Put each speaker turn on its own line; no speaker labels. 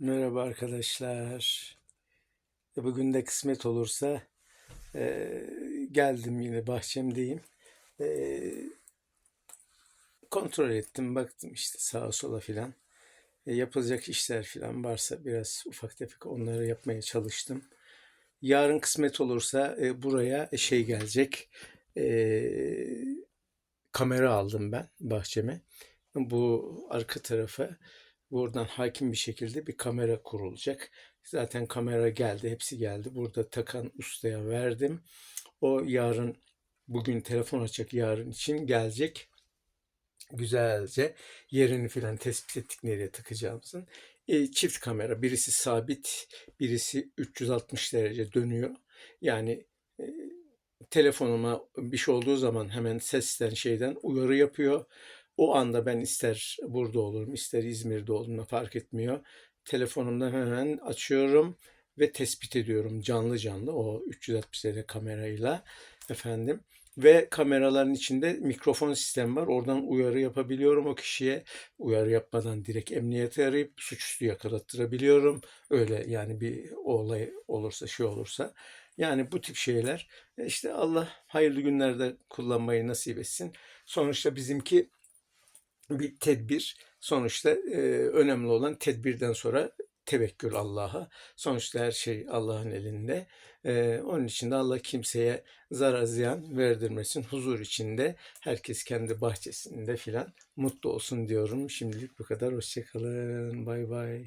Merhaba arkadaşlar. E, Bugün de kısmet olursa e, geldim yine bahçemdeyim. E, kontrol ettim, baktım işte sağa sola filan. E, yapılacak işler filan varsa biraz ufak tefek onları yapmaya çalıştım. Yarın kısmet olursa e, buraya şey gelecek. E, kamera aldım ben bahçeme. Bu arka tarafa buradan hakim bir şekilde bir kamera kurulacak. Zaten kamera geldi, hepsi geldi. Burada takan ustaya verdim. O yarın, bugün telefon açacak yarın için gelecek. Güzelce yerini filan tespit ettik nereye takacağımızın. E, çift kamera, birisi sabit, birisi 360 derece dönüyor. Yani e, telefonuma bir şey olduğu zaman hemen sesten şeyden uyarı yapıyor. O anda ben ister burada olurum, ister İzmir'de olurum fark etmiyor. Telefonumdan hemen açıyorum ve tespit ediyorum canlı canlı o 360 derece kamerayla efendim. Ve kameraların içinde mikrofon sistemi var. Oradan uyarı yapabiliyorum o kişiye. Uyarı yapmadan direkt emniyete arayıp suçüstü yakalattırabiliyorum. Öyle yani bir olay olursa şey olursa. Yani bu tip şeyler e, işte Allah hayırlı günlerde kullanmayı nasip etsin. Sonuçta bizimki bir tedbir. Sonuçta e, önemli olan tedbirden sonra tevekkül Allah'a. Sonuçta her şey Allah'ın elinde. E, onun için de Allah kimseye zarar ziyan verdirmesin. Huzur içinde herkes kendi bahçesinde filan mutlu olsun diyorum. Şimdilik bu kadar. Hoşçakalın. Bay bay.